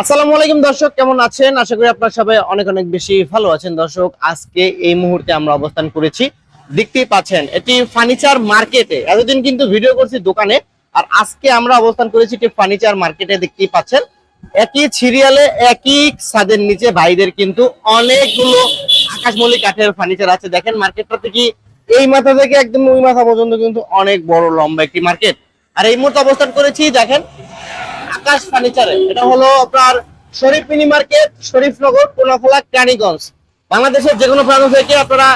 আসসালামু আলাইকুম দর্শক, কেমন আছেন? আশা করি আপনারা সবাই অনেক অনেক বেশি ভালো আছেন দর্শক। আজকে এই মুহূর্তে আমরা অবস্থান করেছি, দেখতেই পাচ্ছেন এটি ফার্নিচার মার্কেটে এতদিন কিন্তু ভিডিও করছি দোকানে, আর আজকে আমরা অবস্থান করেছি এটি ফার্নিচার মার্কেটে দেখতেই পাচ্ছেন। একই সিরিয়ালে একই ছাদের নিচে ভাইদের কিন্তু অনেকগুলো আকাশমল্লী কাঠের ফার্নিচার আছে। দেখেন মার্কেটটা থেকে এই মাথা থেকে একদম ওই মাথা পর্যন্ত কিন্তু অনেক বড় লম্বা একটি মার্কেট আর এই মুহূর্তে অবস্থান করেছি, দেখেন আকাশ ফার্নিচারে এটা হলো আপনার শরীফ মিনি মার্কেট শরীফনগর কোনাফলা বাংলাদেশের যে কোনো প্রান্ত থেকে আপনারা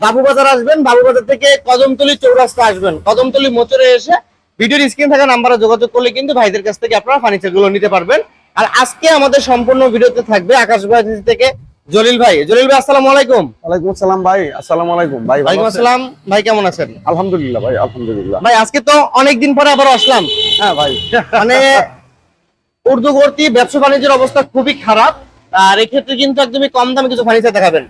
বাবুবাজার আসবেন। বাবুবাজার থেকে কদমতলি চৌরাস্তা আসবেন। কদমতলি মোচরে এসে ভিডিওর স্ক্রিন থাকা নাম্বারে যোগাযোগ করলে কিন্তু ভাইদের কাছ থেকে আপনারা ফার্নিচারগুলো নিতে পারবেন। আর আজকে আমাদের সম্পূর্ণ ভিডিওতে থাকবে আকাশ ভাই থেকে জলিল ভাই। জলিল ভাই আসসালামু আলাইকুম। ওয়ালাইকুম আসসালাম ভাই। আসসালামু আলাইকুম। ভাই ওয়ালাইকুম আসসালাম। ভাই কেমন আছেন? আলহামদুলিল্লাহ ভাই আলহামদুলিল্লাহ। ভাই আজকে তো অনেকদিন পরে আবার আসলাম। হ্যাঁ ভাই। মানে উর্দুবর্তী ব্যবসা বাণিজ্যের অবস্থা খুবই খারাপ। আর এক্ষেত্রে কিন্তু একদমই কম দামে কিছু ফার্নিচার দেখাবেন।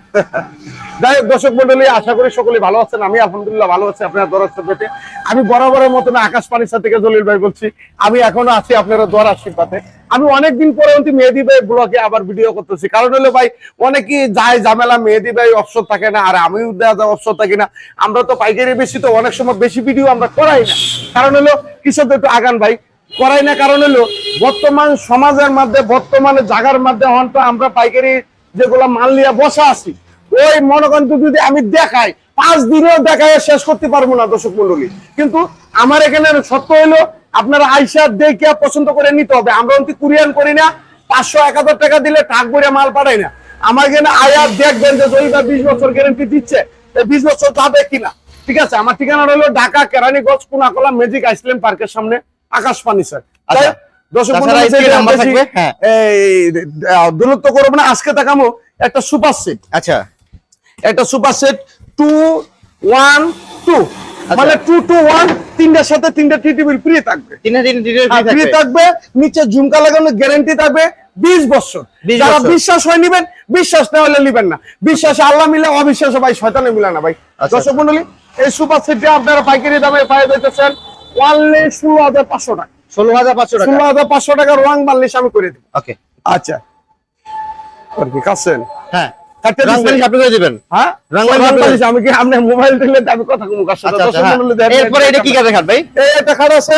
যাই হোক, দর্শক মন্ডলী, আশা করি সকলে ভালো আছেন। আমি আলহামদুলিল্লাহ ভালো আছি, আপনার দরাজ পেতে আমি বরাবরের মতন আকাশ পানিসা থেকে জলিল ভাই বলছি। আমি এখনও আছি আপনারা দোয়ার আশীর্বাদে। আমি অনেকদিন পরে অন্তি মেহেদি ভাই ব্লগে আবার ভিডিও করতেছি। কারণ হলো ভাই, অনেকেই যায় ঝামেলা, মেহেদি ভাই অপশন থাকে না, আর আমিও দেওয়া যায় অপশন থাকি না। আমরা তো পাইকারি বেশি, তো অনেক সময় বেশি ভিডিও আমরা করাই না। কারণ হলো কৃষক একটু আগান ভাই। করাই না কারণ হলো, বর্তমান সমাজের মধ্যে, বর্তমানে জাগার মধ্যে হন আমরা পাইকারি যেগুলো মাল নিয়ে বসা আছি, ওই মনে করেন তো যদি আমি দেখাই, পাঁচ দিনেও দেখায় শেষ করতে পারব না দর্শক মন্ডলী কিন্তু আমার এখানে সত্য হলো, আপনারা আইসা দেখে পছন্দ করে নিতে হবে। আমরা অন্তি কুরিয়ান করি না, পাঁচশো, এক টাকা দিলে টাক করে মাল পাঠাই না। আমার এখানে আয়া দেখবেন যে জয়ীবা বিশ বছর গ্যারেন্টি দিচ্ছে বিশ বছর যাবে কিনা? ঠিক আছে, আমার ঠিকানা হলো ঢাকা, কেরানীগঞ্জ কুনাকলা ম্যাজিক আইসল্যান্ড পার্কের সামনে। আকাশ পানি স্যার। আচ্ছা। দর্শক? হ্যাঁ। দূরত্ব করব না আজকে একটা সুপার সেট। আচ্ছা। একটা super set two one two. আচ্ছা। মানে টু টু ওয়ান তিনটার সাথে তিনটা টি টিভির ফ্রি থাকবে। ফ্রি থাকবে। নিচে ঝুমকা লাগানো গ্যারান্টি থাকবে বিশ বছর। যারা বিশ্বাস হয় নিবেন বিশ্বাস না হলে নিবেন না। বিশ্বাসে আল্লাহ মিলে অবিশ্বাসে ভাই শয়তানে মিলে না ভাই। আচ্ছা। দর্শক মন্ডলী এই সুপার সেটটা আপনারা পাইকারি দামে পাই দিতেছেন ওয়ানলি ষোলো হাজার পাঁচশো টাকা। ষোলো হাজার পাঁচশো টাকা? ষোলো হাজার পাঁচশো টাকার রং বানলিশ আমি করে দিব। ওকে। আচ্ছা। আর কি কাছেন? হ্যাঁ। হ্যাঁ রংবান রংবান বানিশ। বানিশ, আমি কি আপনি মোবাইল দিলে আমি কথা কমু কার সাথে? আচ্ছা আচ্ছা হ্যাঁ। মণ্ডলী দেখেন। এরপরে এটা কি কাঠে খাট ভাই? এই একটা খাট আছে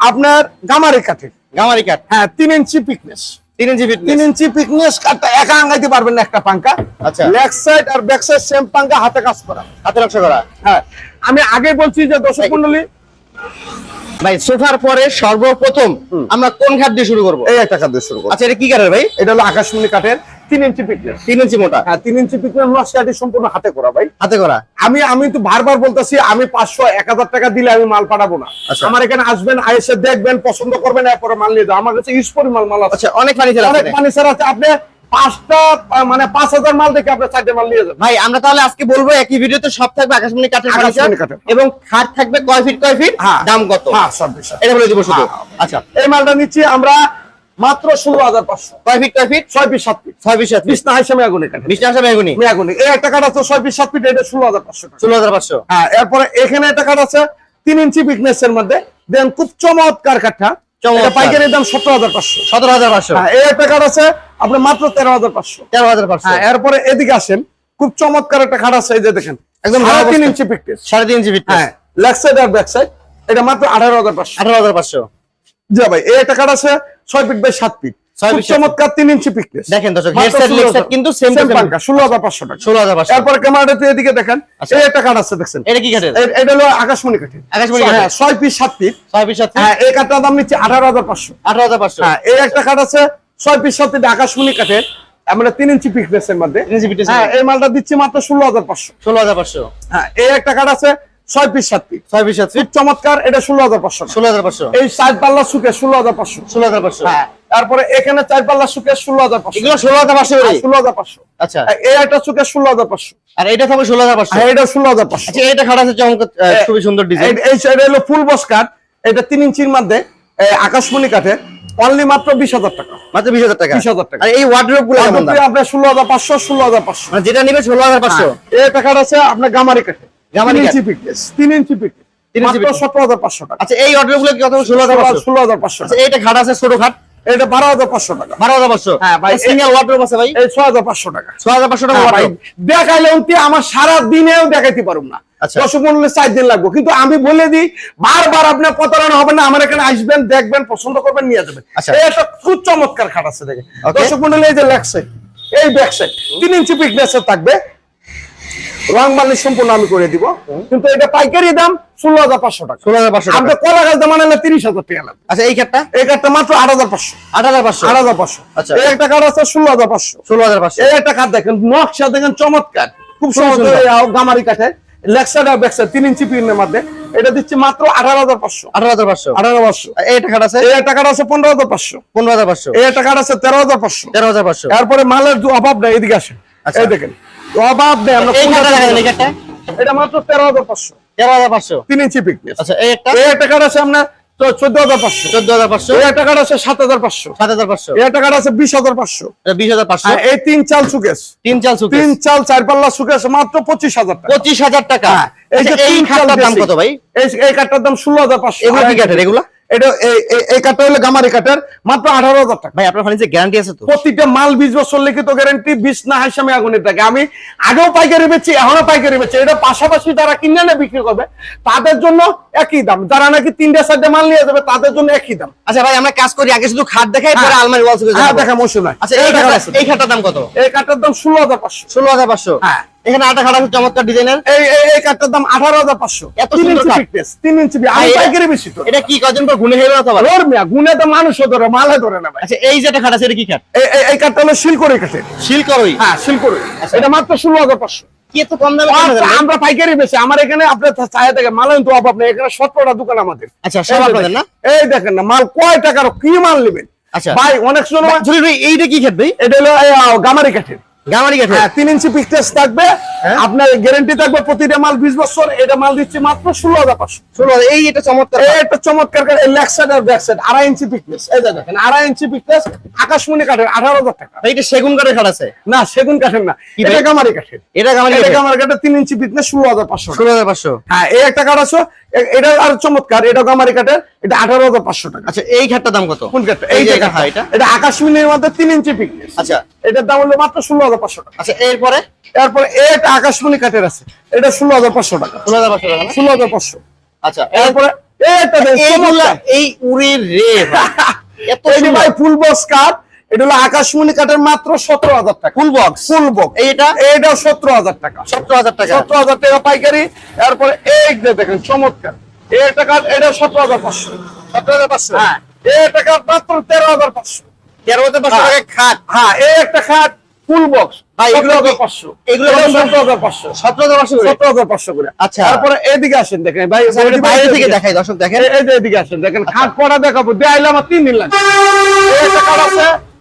আপনার গামারি কাঠের। গামারি কাঠ। হ্যাঁ তিন ইঞ্চি পিকনেস তিন ইঞ্চি তিন ইঞ্চি পিকনেস কাঠটা একা পারবেন না একটা পাঙ্কা। আচ্ছা। লেগ সাইড আর ব্যাক সাইড সেম পাঙ্কা হাতে কাজ করা। হাতে নকশা করা। হ্যাঁ। আমি আগে বলছি যে দর্শক মন্ডলী ভাই সোফার পরে সর্বপ্রথম আমরা কোন খাট দিয়ে শুরু করব? এই একটা খাট দিয়ে শুরু করো আচ্ছা এটা কি কাঠের ভাই? এটা হলো আকাশমণি কাঠের তিন ইঞ্চি পিকনেস তিন ইঞ্চি মোটা। হ্যাঁ তিন ইঞ্চি পিকনেস সম্পূর্ণ হাতে করা ভাই। হাতে করা? আমি আমি তো বারবার বলতেছি আমি পাঁচশো এক হাজার টাকা দিলে আমি মাল পাঠাবো না। আচ্ছা। আমার এখানে আসবেন এসে দেখবেন পছন্দ করবেন এরপরে মাল নিয়ে যাও। আমার কাছে ইউজ পরিমাণ মাল আছে। আচ্ছা অনেক ফার্নিচার অনেক মানে আছে। আপনি পাঁচটা মানে পাঁচ হাজার মাল দেখে আপনি চারটে মাল নিয়ে যাবেন। ভাই আমরা তাহলে আজকে বলব একই ভিডিওতে সব থাকবে আকাশমণি কাঠের ফার্নিচার এবং খাট থাকবে কয় ফিট কয় ফিট। দাম কত? সব বিষয় এটা বলে দিব শুধু। আচ্ছা। এই মালটা নিচ্ছি আমরা মাত্র ষোলো হাজার পাঁচশো। কয় ফিট কয় ফিট ছয় সাত পিস ছয় সাত এই একটা কাঠ আছে ছয় সাত এটা ষোলো হাজার পাঁচশো ষোলো হাজার পাঁচশো। হ্যাঁ এরপরে এখানে একটা কাঠ আছে তিন ইঞ্চি বিকনেস এর মধ্যে। দেন খুব চমৎকার কাঠটা। পাইকারি দাম সতেরো হাজার পাঁচশো। সতেরো হাজার পাঁচশো। হ্যাঁ এই একটা কাঠ আছে আপনার মাত্র তেরো হাজার পাঁচশো। তেরো হাজার পাঁচশো। হ্যাঁ এরপরে এদিকে আসেন খুব চমৎকার একটা খাট আছে এই যে দেখেন একদম সাড়ে ভালো তিন অবস্থা। ইঞ্চি পিকটেস সাড়ে তিন ইঞ্চি ফিট হ্যাঁ লেগ সাইড আর ব্যাক সাইড এটা মাত্র আঠারো হাজার পাঁচশো। আঠারো হাজার পাঁচশো। জি ভাই এই একটা কাঠ আছে ছয় ফিট বাই সাত ফিট চমৎকার তিন ইঞ্চি দেখেন দর্শক, leg side কিন্তু same। ষোলো হাজার পাঁচশো টাকা। ষোলো হাজার পাঁচশো। এরপরে এদিকে দেখেন। আচ্ছা। এই একটা কাঠ আছে এটা কি এ- এটা হলো আকাশমণি কাঠের। আকাশমণি হ্যাঁ কাঠের। ছয় পিস সাত পিস ছয় পিস হ্যাঁ এই দাম নিচ্ছে আঠারো হাজার পাঁচশো। আঠারো হাজার পাঁচশো। হ্যাঁ এই একটা কাঠ আছে ছয় পিস সাত পিস আকাশমণি কাঠের। আমরা তিন ইঞ্চি পিকনেস এর মধ্যে। হ্যাঁ এই মালটা দিচ্ছি মাত্র ষোলো হাজার পাঁচশো। ষোলো হাজার পাঁচশো। হ্যাঁ এই একটা কাঠ আছে ছয় পিস সাত পিস ছয় পিস সাত খুব চমৎকার এটা ষোলো হাজার পাঁচশো টাকা। ষোলো হাজার পাঁচশো। এই সাত পাল্লা সুকে ষোলো হাজার পাঁচশো। ষোলো হাজার পাঁচশো। হ্যাঁ তারপরে এখানে চার পাল্লা সুকে ষোলো হাজার পাঁচশো এগুলো ষোলো হাজার পাঁচশো ষোলো হাজার পাঁচশো আচ্ছা হ্যাঁ, এই একটা ষোলো হাজার পাঁচশো আর এটা থাকবে ষোলো হাজার পাঁচশো হ্যাঁ এটা ষোলো হাজার পাঁচশো আচ্ছা এটা খাট আছে চমৎকার খুবই সুন্দর ডিজাইন এই- সাইডে হলো ফুল বস কাঠ এটা তিন ইঞ্চির মধ্যে আকাশমণি কাঠে অনলি মাত্র বিশ হাজার টাকা মাত্র বিশ হাজার টাকা 20,000 টাকা। এই ওয়ার্ড্রোপগুলো আপনার ষোলো হাজার পাঁচশো ষোলো হাজার পাঁচশো মানে যেটা নিবে ষোলো হাজার পাঁচশো এই আছে আপনার গামারি কাঠে গামারি তিন ইঞ্চি পিকনেস তিন ইঞ্চি পিকনেস মাত্র সতেরো হাজার পাঁচশো টাকা আচ্ছা এই ওয়ার্ড্রোপগুলো কত ষোলো হাজার পাঁচশো ষোলো হাজার পাঁচশো আচ্ছা এইটা খাট আছে ছোট খাট এটা বারো হাজার পাঁচশো টাকা। বারো হাজার পাঁচশো? হ্যাঁ, ভাই, সিঙ্গেল ওয়ার্ড্রোপ আছে ভাই? এই ছয় হাজার পাঁচশো টাকা। ছয় হাজার পাঁচশো টাকা হ্যাঁ, ভাই, দেখাইলে অন্তি আমার সারা দিনেও দেখাইতে পারুম না। আচ্ছা। দর্শক মন্ডলে চার দিন লাগবে। কিন্তু আমি বলে দিই বারবার আপনার প্রতারণা হবে না আমার এখানে আসবেন দেখবেন পছন্দ করবেন নিয়ে যাবেন। আচ্ছা। একটা খুব চমৎকার খাট আছে দেখে. দর্শক মন্ডলে এই যে লেগ সাইড এই ব্যাক সাইড তিন ইঞ্চি থাকবে। রং বানিশ সম্পূর্ণ আমি করে দিব। কিন্তু এটা পাইকারি দাম ষোলো হাজার পাঁচশো টাকা ষোলো হাজার পাঁচশো আমরা টাকা কলা গাছ দাম আনলে তিরিশ হাজার টাকা লাগবে আচ্ছা এই এই কাঠটা মাত্র আট হাজার পাঁচশো আট হাজার পাঁচশো আট হাজার পাঁচশো আচ্ছা। এই একটা কাঠ আছে ষোলো হাজার পাঁচশো ষোলো হাজার পাঁচশো এই একটা কাঠ দেখেন নকশা দেখেন চমৎকার খুব গামারি তিন ইঞ্চি পিনের মধ্যে এটা দিচ্ছি মাত্র আঠারো হাজার পাঁচশো আঠারো হাজার পাঁচশো আঠারো পাঁচশো এই টাকাটা আছে এই আছে পনেরো হাজার পাঁচশো পনেরো হাজার পাঁচশো এই আছে তেরো হাজার পাঁচশো তেরো হাজার পাঁচশো তারপরে মালের অভাব নেই এদিকে আসেন আচ্ছা। এই দেখেন অভাব নেই আমরা এটা মাত্র তেরো হাজার পাঁচশো তেরো হাজার পাঁচশো। তিন ইঞ্চি পিকনেস আচ্ছা এই একটা? এই একটা কাঠ আছে আপনার চোদ্দ হাজার পাঁচশো। চোদ্দ হাজার পাঁচশো। এই একটা কাঠ আছে সাত হাজার পাঁচশো। সাত হাজার পাঁচশো। এই একটা আছে বিশ হাজার পাঁচশো। বিশ হাজার পাঁচশো। এই তিন চাল সুকেশ। তিন চাল তিন চাল চার পাল্লা সুকেশ মাত্র পঁচিশ হাজার টাকা। পঁচিশ হাজার টাকা। হ্যাঁ, এই যে আচ্ছা, তিন চাল দাম কত ভাই? এই কার্ডটার দাম ষোলো হাজার পাঁচশো। এগুলো কি কাঠের এগুলা? এটা এই কাঠটা হলো গামারি কাঠের মাত্র আঠারো হাজার টাকা। ভাই আপনার ফার্নিচার গ্যারান্টি আছে তো? প্রত্যেকটা মাল বিশ বছর লিখিত গ্যারান্টি বিশ না হাইসামি আগুনের থাকে আমি আগেও পাইকারি এখনও পাইকারি এটা পাশাপাশি যারা কিনে না বিক্রি করবে তাদের জন্য একই দাম। যারা নাকি তিনটা চারটে মাল নিয়ে যাবে তাদের জন্য একই দাম। আচ্ছা ভাই আমরা কাজ করি আগে শুধু খাট দেখাই পরে হ্যাঁ। আলমারি ওয়াল হ্যাঁ দেখা নয় আচ্ছা এই খাট এই খাটটার দাম কত? এই কাঠটার দাম ষোলো হাজার পাঁচশো। ষোলো হাজার পাঁচশো? হ্যাঁ। এখানে আটা খাট চমৎকার ডিজাইনের। এই এই- কাঠটার দাম আঠারো হাজার পাঁচশো। এত সুন্দর ইঞ্চি কাঠ। তিন ইঞ্চি আমি পাইকারি বেশি তো। এটা কি কজন গুনে তো মিয়া গুনে তো মানুষও ধরে মালে ধরে না ভাই। আচ্ছা এই যেটা খাট আছে এটা কি খাট? এই- কাঠটা হলো শিলকড়ি কাঠের। শিলকরই হ্যাঁ শিলকড়ি এটা মাত্র ষোলো হাজার পাঁচশো। কি এত কম দামে কেন আমরা পাইকারি বেশি। আমার এখানে আপনার চাহিদা থেকে মাল অভাব নেই এখানে সতেরোটা দোকান আমাদের। আচ্ছা সব এই আপনাদের না? দেখেন, এই দেখেন না মাল কয় টাকার কি মাল নেবেন? আচ্ছা। ভাই অনেক সময় এইটা কি খাট ভাই? এটা হলো গামারি কাঠের। গামারি কাঠের হ্যাঁ ইঞ্চি পিকটেস থাকবে। হ্যাঁ। আপনার গ্যারেন্টি থাকবে প্রতিটা মাল বিশ বছর এটা মাল দিচ্ছি মাত্র ষোলো হাজার পাঁচশো। ষোলো হাজার, এই এটা চমৎকার। এই একটা চমৎকার কাঠ লেগ সাইড আর ব্যাক সাইড আড়াই ইঞ্চি পিকনেস এই দেখেন আড়াই ইঞ্চি পিকনেস আকাশমণি কাঠের আঠারো হাজার টাকা। ভাই, এটা সেগুন কাঠের খাট আছে? না সেগুন কাঠের না এটা গামারি কাঠের। এটা গামারি এটা গামারি কাঠের ইঞ্চি পিকনেস ষোলো হাজার পাঁচশো ষোলো হাজার পাঁচশো। হ্যাঁ এই একটা কাঠ আছে এটা আর চমৎকার এটা গামারি কাঠের এটা আঠারো হাজার পাঁচশো টাকা। আচ্ছা এই খাটটার দাম কত? কোন কাঠটা এই যে এটা? হ্যাঁ এটা মধ্যে তিন ইঞ্চি আচ্ছা। এটার দাম হলো মাত্র ষোলো হাজার পাঁচশো টাকা। আচ্ছা এরপরে? এরপরে এটা আকাশমণি কাঠের আছে। এটা ষোলো হাজার পাঁচশো টাকা। ষোলো হাজার পাঁচশো টাকা ষোলো হাজার পাঁচশো। আচ্ছা এরপরে চমৎকার। এই উড়ির রে। এত। ভাই ফুল বক্স কাঠ এটা হলো আকাশমণি কাঠের মাত্র সতেরো হাজার টাকা ফুল বক্স ফুল বক্স এইটা এইটা সতেরো হাজার টাকা সতেরো হাজার টাকা সতেরো হাজার টাকা পাইকারি এরপরে এই যে দেখেন চমৎকার এই টাকা এটা সতেরো হাজার পাঁচশো সতেরো হাজার পাঁচশো হ্যাঁ এই টাকা মাত্র তেরো হাজার পাঁচশো তেরো হাজার হ্যাঁ। টাকা খাট হ্যাঁ এই একটা খাট ফুল বক্স আচ্ছা। আসেন দেখেন ভাই আচ্ছা, বাইরে থেকে দেখাই দর্শক দেখেন এই- এই যে এদিকে আসেন দেখেন খাট পড়া দেখাবো দেখাইলে আমার তিন দিন লাগবে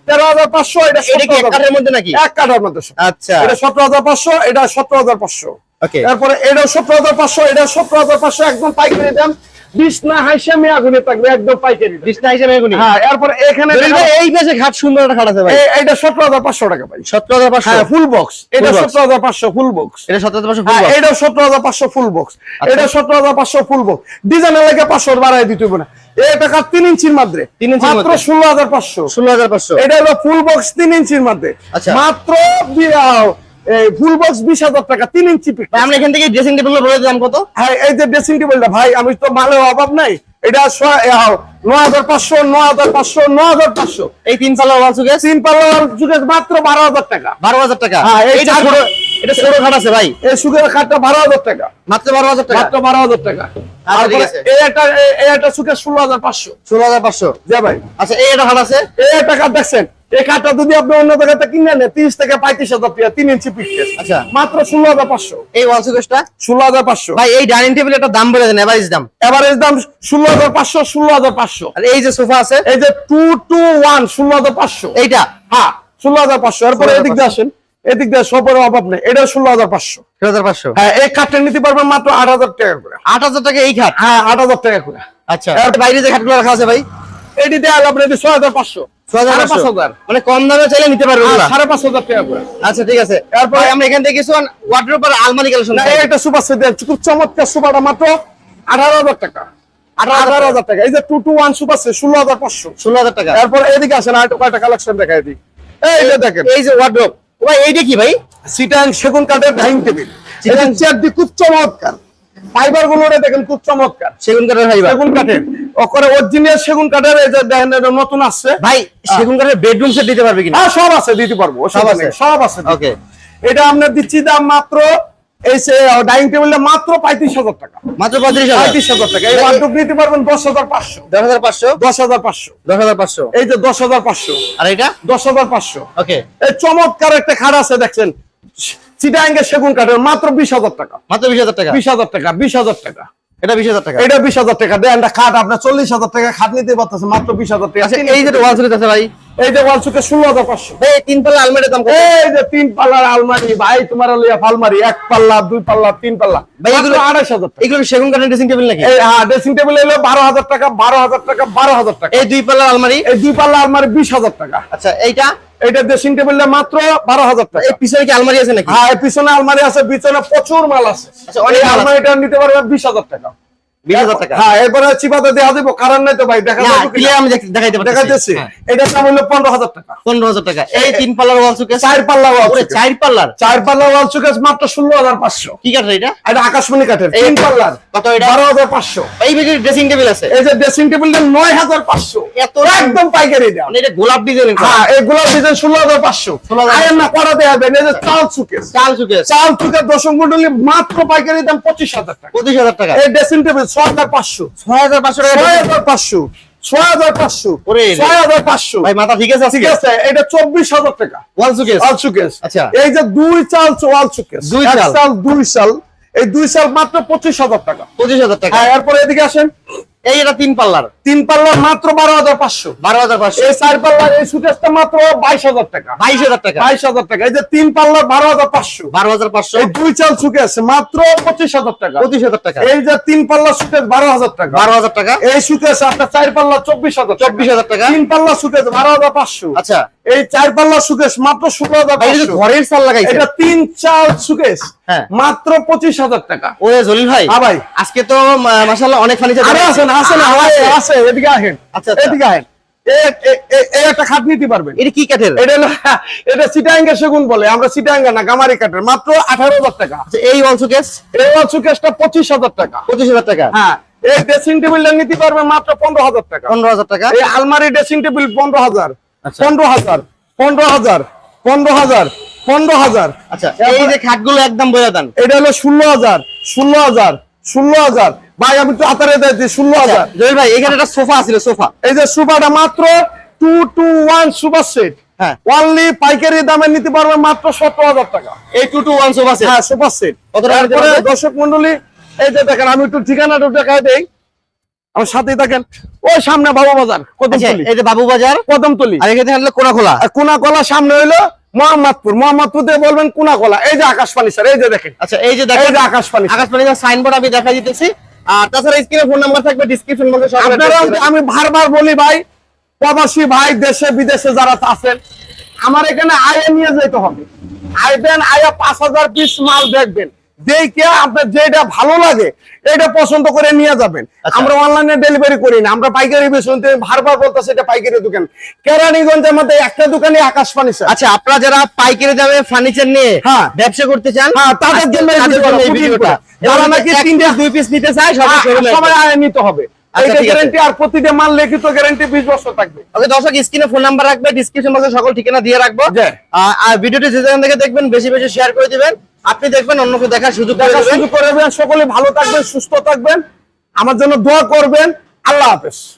তেরো হাজার পাঁচশো এটা এটা কি এক 17,000 কাঠের মধ্যে নাকি? এক কাঠার মধ্যে আচ্ছা। এটা সতেরো হাজার পাঁচশো এটা সতেরো হাজার পাঁচশো। তারপরে এটা সতেরো হাজার পাঁচশো এটা সতেরো হাজার পাঁচশো একদম পাইকারি দাম। বিশ না মেয়ে আগুনে থাকবে একদম পাইকারি। বিছনা হ্যাঁ এরপরে এখানে জলিল এই পেশে খাট সুন্দর একটা খাট আছে ভাই। এটা টাকা ভাই। হ্যাঁ ফুল বক্স এটা box। সতেরো হাজার পাঁচশো ফুল বক্স এটা হ্যাঁ ফুল বক্স এটা সতেরো হাজার পাঁচশো ফুল বক্স ডিজাইনের লাগে পাঁচশো বাড়াই দিতে হবে না। এই টাকা তিন ইঞ্চির মধ্যে তিন ইঞ্চির মাত্র মধ্যে। ষোলো হাজার পাঁচশো। ষোলো হাজার পাঁচশো। এটা হলো ফুল বক্স তিন ইঞ্চির মধ্যে। আচ্ছা। মাত্র ফুল বক্স বিশ হাজার টাকা তিন ইঞ্চি আমরা এখান থেকে ড্রেসিং টেবিল বলে দাম কত? হ্যাঁ এই যে ড্রেসিং টেবিলটা ভাই আমি তো মালের অভাব নাই। এটা নয় হাজার পাঁচশো নয় হাজার পাঁচশো নয় হাজার পাঁচশো। এই তিন পাল্লা ওয়াল সুকেস তিন পাল্লার যুগে মাত্র বারো হাজার টাকা। বারো হাজার টাকা? হ্যাঁ, এইটা ছোট এটা ছোট খাট আছে ভাই। এই সুখের খাটটা বারো হাজার টাকা। মাত্র বারো হাজার টাকা? মাত্র বারো হাজার টাকা। ঠিক তারপরে আছে। এই একটা এই- এই একটা সুখের ষোলো হাজার পাঁচশো। ষোলো হাজার পাঁচশো? যা ভাই। আচ্ছা এই একটা খাট আছে? এই একটা কাঠ দেখছেন? এই কাঠটা যদি আপনি অন্য জায়গাতে কিনে নেন তিরিশ থেকে পঁয়ত্রিশ হাজার টাকা তিন ইঞ্চি আচ্ছা। মাত্র ষোলো হাজার পাঁচশো। এই ওয়াল সুকেসটা ষোলো হাজার পাঁচশো। ভাই এই ডাইনিং টেবিল একটা দাম বলে দেন এভারেজ দাম? এভারেজ দাম ষোলো হাজার পাঁচশো ষোলো হাজার পাঁচশো। এই যে সোফা আছে? এই যে টু টু ওয়ান ষোলো হাজার পাঁচশো। এইটা? হ্যাঁ ষোলো হাজার পাঁচশো। এরপরে 16,500 এদিক দিয়ে আসেন। এদিক দিয়ে সবের অভাব নেই। এটা ষোলো হাজার পাঁচশো। হাজার পাঁচশো? হ্যাঁ এই কাঠটা নিতে পারবেন মাত্র আট হাজার টাকা করে। আট হাজার টাকা এই খাট? হ্যাঁ আট হাজার টাকা করে। আচ্ছা। বাইরে যে খাটগুলো রাখা আছে ভাই? এটি আপনার ছয় হাজার পাঁচশো। মানে কম দামে চাইলে নিতে পারবে হ্যাঁ, সাড়ে পাঁচ হাজার টাকা করে। আচ্ছা ঠিক আছে। এরপরে- আমরা এখান থেকে কিছু ওয়াটার পর আলমারি কালেকশন একটা সুপার সেট খুব চমৎকার সুপারটা মাত্র আঠারো হাজার টাকা। আঠারো হাজার টাকা। এই যে টু টু ওয়ান সুপার ষোলো হাজার পাঁচশো। ষোলো হাজার টাকা। এরপর এদিকে আসেন আর কয়টা কালেকশন দেখাই দিই। এই যে দেখেন। এই যে ওয়ার্ড্রোপ ভাই এইটা কি ভাই? সিটাং সেগুন কাঠের ডাইনিং টেবিল এটা চেয়ার খুব চমৎকার। ফাইবারগুলো দেখেন খুব চমৎকার। সেগুন কাঠের ফাইবার সেগুন কাঠের। ওখানে অরিজিনাল সেগুন কাঠের এই যে দেখেন নতুন আসছে। ভাই সেগুন কাঠের বেডরুম সেট দিতে পারবে কিনা? হ্যাঁ সব আছে দিতে পারব সব আছে? সব আছে। ওকে এটা আপনার দিচ্ছি দাম মাত্র এই ডাইনিং টেবিলটা মাত্র পঁয়ত্রিশ হাজার টাকা। মাত্র পঁয়ত্রিশ পঁয়ত্রিশ হাজার টাকা। এই ওয়ার্ডরোব নিতে পারবেন দশ হাজার পাঁচশো। দশ হাজার পাঁচশো? দশ হাজার পাঁচশো। দশ হাজার পাঁচশো। এই যে দশ হাজার পাঁচশো। আর এটা? দশ হাজার পাঁচশো। ওকে। এই চমৎকার একটা খাট আছে দেখছেন? চিটাঙ্গে সেগুন কাঠের মাত্র বিশ হাজার টাকা। মাত্র বিশ হাজার টাকা? বিশ হাজার টাকা বিশ হাজার টাকা। এটা বিশ হাজার টাকা? এটা বিশ হাজার টাকা। দেন খাট আপনার চল্লিশ হাজার টাকা খাট নিতে পারতেছে মাত্র বিশ হাজার টাকা। আচ্ছা এই যে আছে ভাই। এই যে ওয়াল ষোলো হাজার পাঁচশো। এই তিন পাল্লা আলমারির দাম এই যে তিন পাল্লার আলমারি ভাই তোমার লইয়া আলমারি এক পাল্লা দুই পাল্লা তিন পাল্লা। এগুলো- আড়াইশ হাজার এগুলো সেগুন কাঠের ড্রেসিং টেবিল নাকি? এই হ্যাঁ ড্রেসিং টেবিল এলো বারো হাজার টাকা বারো হাজার টাকা বারো হাজার টাকা। এই দুই পাল্লা আলমারি? এই দুই পাল্লা আলমারি বিশ হাজার টাকা। আচ্ছা এইটা? এটা ড্রেসিং টেবিলটা মাত্র বারো হাজার টাকা। এই পিছনে কি আলমারি আছে নাকি? হ্যাঁ পিছনে আলমারি আছে পিছনে প্রচুর মাল আছে। আচ্ছা, অনেক আলমারিটা নিতে পারবে বিশ হাজার টাকা। হ্যাঁ এরপরে চিপাতে দেওয়া দেবো কারণ নাই তো ভাই দেখা না যাবে কিনা? ক্লিয়ার আমি দেখাইতে দেখাইতেছি। হ্যাঁ, দাম হলো পনেরো হাজার টাকা। পনেরো হাজার টাকা। এই তিন পাল্লার ওয়াল সুকেস চার পাল্লা ওয়াল চার পাল্লার? চার পাল্লা ওয়াল সুকেস মাত্র ষোলো হাজার পাঁচশো। কি কাঠ এটা? এটা আকাশমণি কাঠের তিন পাল্লার। কত এটা? বারো হাজার পাঁচশো। এই ভিতরে ড্রেসিং টেবিল আছে। এই যে ড্রেসিং টেবিলটা নয় হাজার পাঁচশো। এত একদম পাইকারি দাম। মানে এটা গোলাপ ডিজাইন হ্যাঁ এগুলো ডিজাইন ষোলো হাজার পাঁচশো। 16,500 আয়ের না করাতে হবে এই যে চাল সুকেস চাল সুকেস চাল সুকেস দশম মন্ডলী মাত্র পাইকারি দাম পঁচিশ হাজার টাকা। পঁচিশ হাজার টাকা। এই ড্রেসিং টেবিল ছয় হাজার পাঁচশো। ছয় হাজার পাঁচশো ছয় হাজার পাঁচশো। ছয় হাজার পাঁচশো। ছয় হাজার পাঁচশো। ভাই মাথা ঠিক আছে ঠিক আছে এটা চব্বিশ হাজার টাকা। ওয়াল সুকেস? ওয়াল সুকেস। আচ্ছা। এই যে দুই চাল ওয়াল সুকেস। দুই চাল। চাল দুই সাল এই দুই সাল মাত্র পঁচিশ হাজার টাকা। পঁচিশ হাজার টাকা। হ্যাঁ এরপরে এদিকে আসেন। এই এটা তিন পাল্লার। তিন পাল্লার মাত্র বারো হাজার পাঁচশো। বারো হাজার পাঁচশো। এই চার পাল্লার এই সুকেসটা মাত্র বাইশ হাজার টাকা। বাইশ হাজার টাকা। বাইশ হাজার টাকা। এই যে তিন পাল্লার বারো হাজার পাঁচশো। বারো হাজার পাঁচশো। এই দুই চাল সুকেস মাত্র পঁচিশ হাজার টাকা। পঁচিশ হাজার টাকা। এই যে তিন পাল্লা সুকেস বারো হাজার টাকা। বারো হাজার টাকা। এই সুকেস আপনার চার পাল্লা চব্বিশ হাজার চব্বিশ হাজার টাকা। তিন পাল্লা সুকেস বারো হাজার পাঁচশো। আচ্ছা। এই চার পাল্লা সুকেশ মাত্র ষোলো হাজার ঘরের এটা তিন চাল সুকেস হ্যাঁ। মাত্র পঁচিশ হাজার টাকা। ওরে জলিল ভাই হ্যাঁ ভাই। আজকে তো মাসাল্লাহ অনেক ফার্নিচার আরে আসেন আসেন আছে এদিকে আসেন। আচ্ছা, আচ্ছা। এদিকে আসেন। এ- এ- এ- এই একটা খাট নিতে পারবেন। এটা কি কাঠের? এটা এটা সিটাঙ্গা সেগুন বলে আমরা সিটাঙ্গা না গামারি কাঠের মাত্র আঠারো হাজার টাকা। আচ্ছা, এই এই পঁচিশ হাজার টাকা। পঁচিশ হাজার টাকা? হ্যাঁ এই ড্রেসিং টেবিলটা নিতে পারবে মাত্র পনেরো হাজার টাকা। পনেরো হাজার টাকা। এই আলমারি ড্রেসিং টেবিল পনেরো হাজার। পনেরো হাজার পনেরো হাজার পনেরো হাজার পনেরো হাজার। আচ্ছা এই যে খাটগুলো একদম বইয়া দেন। এটা হলো ষোলো হাজার ষোলো হাজার ষোলো হাজার। ভাই আমি তো হাতারে দিয়েছি ষোলো হাজার। ভাই এখানে একটা সোফা ছিল সোফা। এই যে সুপারটা মাত্র two two one super set হ্যাঁ। অনলি পাইকারি দামে নিতে পারবে মাত্র সতেরো হাজার টাকা। এই টু টু ওয়ান হ্যাঁ সুপার সেট? দর্শক মন্ডলী এই যে দেখেন আমি একটু ঠিকানাটা দেখাই দেই। আমার সাথে থাকেন। ওই সামনে বাবু বাজার আচ্ছা কদমতলি এই যে বাবু বাজার? কদমতলি। আর এখানে হলো কোনা খোলা আর কোনা কলা সামনে হইল মোহাম্মদপুর। মোহাম্মদপুর দিয়ে বলবেন কোনা কলা এই যে আকাশ পানি স্যার এই যে দেখেন। আচ্ছা এই যে এই দেখেন যে আকাশ পানি আকাশ পানি সাইনবোর্ড আমি দেখা দিতেছি। আর তাছাড়া স্ক্রিনে ফোন নাম্বার থাকবে ডিসক্রিপশন বক্সে সব আপনারা আমি বারবার বলি ভাই প্রবাসী ভাই দেশে বিদেশে যারা আছেন আমার এখানে আয়ে নিয়ে যেতে হবে। আইবেন আয়া পাঁচ হাজার পিস মাল দেখবেন। দেখে আপনার যেটা ভালো লাগে এটা পছন্দ করে নিয়ে যাবেন আচ্ছা। আমরা অনলাইনে ডেলিভারি করি না আমরা পাইকারি বারবার বলতেছে এটা পাইকারি দোকান কেরানীগঞ্জের মধ্যে একটা দোকানে আকাশ ফার্নিচার আচ্ছা আপনারা যারা পাইকারি দামে ফার্নিচার নিয়ে হ্যাঁ। ব্যবসা করতে চান হ্যাঁ, তাদের জন্য এই ভিডিওটা, যারা নাকি তিন দুই পিস নিতে চায় সবাই। আয় নিতে হবে আচ্ছা। গ্যারান্টি আর প্রতিটা মাল লিখিত গ্যারান্টি বিশ বছর থাকবে। ওকে দর্শক স্ক্রিনে ফোন নাম্বার রাখবে ডিসক্রিপশন বক্সে সকল ঠিকানা দিয়ে রাখব। জি। আর ভিডিওটি যে যেখান থেকে দেখবেন বেশি বেশি শেয়ার করে দিবেন। আপনি দেখবেন অন্যকে দেখার সুযোগ করে সকলে ভালো থাকবেন সুস্থ থাকবেন। আমার জন্য দোয়া করবেন। আল্লাহ হাফেজ।